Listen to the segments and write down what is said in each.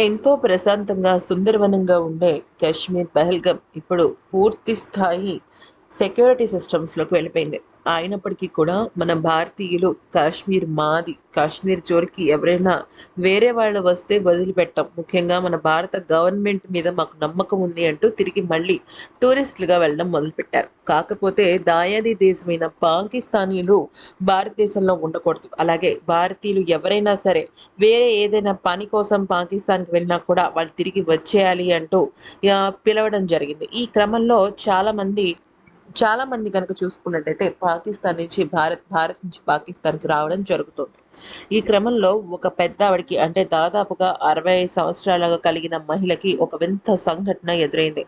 ఎంతో ప్రశాంతంగా సుందరవనంగా ఉండే కాశ్మీర్ పహల్గం ఇప్పుడు పూర్తి స్థాయి సెక్యూరిటీ సిస్టమ్స్లోకి వెళ్ళిపోయింది. అయినప్పటికీ కూడా మన భారతీయులు కాశ్మీర్ మాది కాశ్మీర్ చోరికి ఎవరైనా వేరే వాళ్ళు వస్తే వదిలిపెట్టాం. ముఖ్యంగా మన భారత గవర్నమెంట్ మీద మాకు నమ్మకం ఉంది అంటూ తిరిగి మళ్ళీ టూరిస్టులుగా వెళ్ళడం మొదలుపెట్టారు. కాకపోతే దాయాది దేశమైన పాకిస్తానీలు భారతదేశంలో ఉండకూడదు. అలాగే భారతీయులు ఎవరైనా సరే వేరే ఏదైనా పని కోసం పాకిస్తాన్కి వెళ్ళినా కూడా వాళ్ళు తిరిగి వచ్చేయాలి అంటూ పిలవడం జరిగింది. ఈ క్రమంలో చాలామంది చాలా మంది కనుక చూసుకున్నట్టయితే పాకిస్తాన్ నుంచి భారత్ భారత్ నుంచి పాకిస్తాన్కి రావడం జరుగుతుంది. ఈ క్రమంలో ఒక పెద్ద ఆవిడకి అంటే దాదాపుగా అరవై సంవత్సరాలుగా కలిగిన మహిళకి ఒక వింత సంఘటన ఎదురైంది.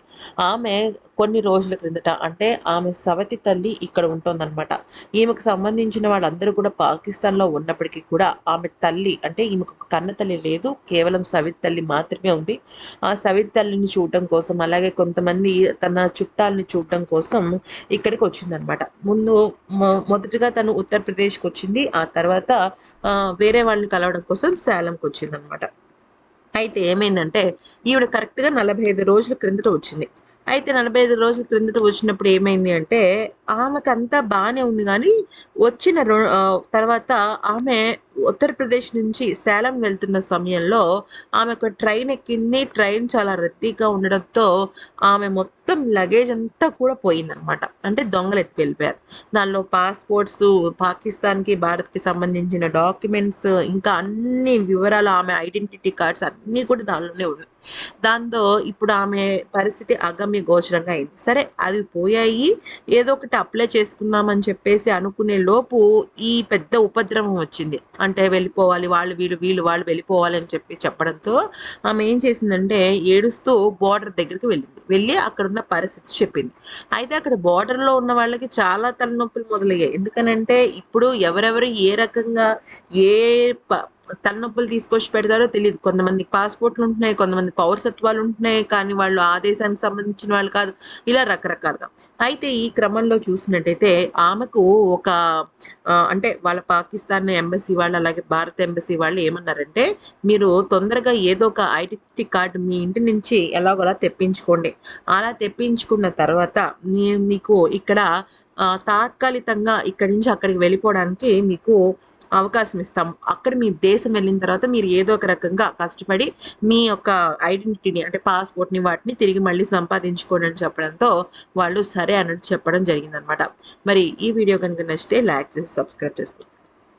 ఆమె కొన్ని రోజుల క్రిందట అంటే ఆమె సవతి తల్లి ఇక్కడ ఉంటుందన్నమాట. ఈమెకు సంబంధించిన వాళ్ళందరూ కూడా పాకిస్తాన్లో ఉన్నప్పటికీ కూడా ఆమె తల్లి అంటే ఈమెకు కన్న తల్లి లేదు కేవలం సవితి తల్లి మాత్రమే ఉంది. ఆ సవితి తల్లిని చూడటం కోసం అలాగే కొంతమంది తన చుట్టాలని చూడటం కోసం ఇక్కడికి వచ్చిందనమాట ముందు మొదటగా తను ఉత్తరప్రదేశ్కి వచ్చింది ఆ తర్వాత వేరే వాళ్ళని కలవడం కోసం సేలంకి వచ్చిందనమాట అయితే ఏమైందంటే ఈవిడ కరెక్ట్గా నలభై ఐదు రోజుల క్రిందట వచ్చింది. అయితే నలభై ఐదు రోజుల క్రిందట వచ్చినప్పుడు ఏమైంది అంటే ఆమెకంతా బాగానే ఉంది కానీ వచ్చిన రో- తర్వాత ఆమె ఉత్తరప్రదేశ్ నుంచి సేలం వెళ్తున్న సమయంలో ఆమె ఒక ట్రైన్ ఎక్కింది. ట్రైన్ చాలా రద్దీగా ఉండడంతో ఆమె మొత్తం లగేజ్ అంతా కూడా పోయిందనమాట అంటే దొంగలు ఎత్తుకెళ్ళిపోయారు. దానిలో పాస్పోర్ట్స్ పాకిస్తాన్కి భారత్కి సంబంధించిన డాక్యుమెంట్స్ ఇంకా అన్ని వివరాలు ఆమె ఐడెంటిటీ కార్డ్స్ అన్నీ కూడా దానిలోనే ఉన్నాయి. దాంతో ఇప్పుడు ఆమె పరిస్థితి అగమ్య గోచరంగా అయింది. సరే అవి పోయాయి. ఏదో ఒకటి అప్లై చేసుకుందామని చెప్పేసి అనుకునే లోపు ఈ పెద్ద ఉపద్రవం వచ్చింది. అంటే వెళ్ళిపోవాలి వాళ్ళు వీళ్ళు వీళ్ళు వాళ్ళు వెళ్ళిపోవాలి అని చెప్పి చెప్పడంతో ఆమె ఏం చేసిందంటే ఏడుస్తూ బోర్డర్ దగ్గరికి వెళ్ళింది. వెళ్ళి అక్కడ ఉన్న పరిస్థితి చెప్పింది. అయితే అక్కడ బార్డర్లో ఉన్న వాళ్ళకి చాలా తలనొప్పులు మొదలయ్యాయి. ఎందుకనంటే ఇప్పుడు ఎవరెవరు ఏ రకంగా ఏ ప- తలనొప్పులు తీసుకొచ్చి పెడతారో తెలియదు కొంతమంది పాస్పోర్ట్లు ఉంటున్నాయి కొంతమంది పౌరసత్వాలు ఉంటున్నాయి కానీ వాళ్ళు ఆ దేశానికి సంబంధించిన వాళ్ళు కాదు. ఇలా రకరకాలుగా. అయితే ఈ క్రమంలో చూసినట్టయితే ఆమెకు ఒక అంటే వాళ్ళ పాకిస్తాన్ ఎంబసీ వాళ్ళు అలాగే భారత ఎంబసీ వాళ్ళు ఏమన్నారంటే మీరు తొందరగా ఏదో ఒక ఐడెంటిటీ కార్డు మీ ఇంటి నుంచి ఎలాగోలా తెప్పించుకోండి. అలా తెప్పించుకున్న తర్వాత మీకు ఇక్కడ తాత్కాలికంగా ఇక్కడి నుంచి అక్కడికి వెళ్ళిపోవడానికి మీకు అవకాశం ఇస్తాం అక్కడ మీ దేశం వెళ్ళిన తర్వాత మీరు ఏదో ఒక రకంగా కష్టపడి మీ యొక్క ఐడెంటిటీని అంటే పాస్పోర్ట్ని వాటిని తిరిగి మళ్ళీ సంపాదించుకోండి అని చెప్పడంతో వాళ్ళు సరే అన్నట్టు చెప్పడం జరిగిందనమాట మరి ఈ వీడియో కనుక నచ్చితే లైక్ చేసి సబ్స్క్రైబ్ చేసుకోండి.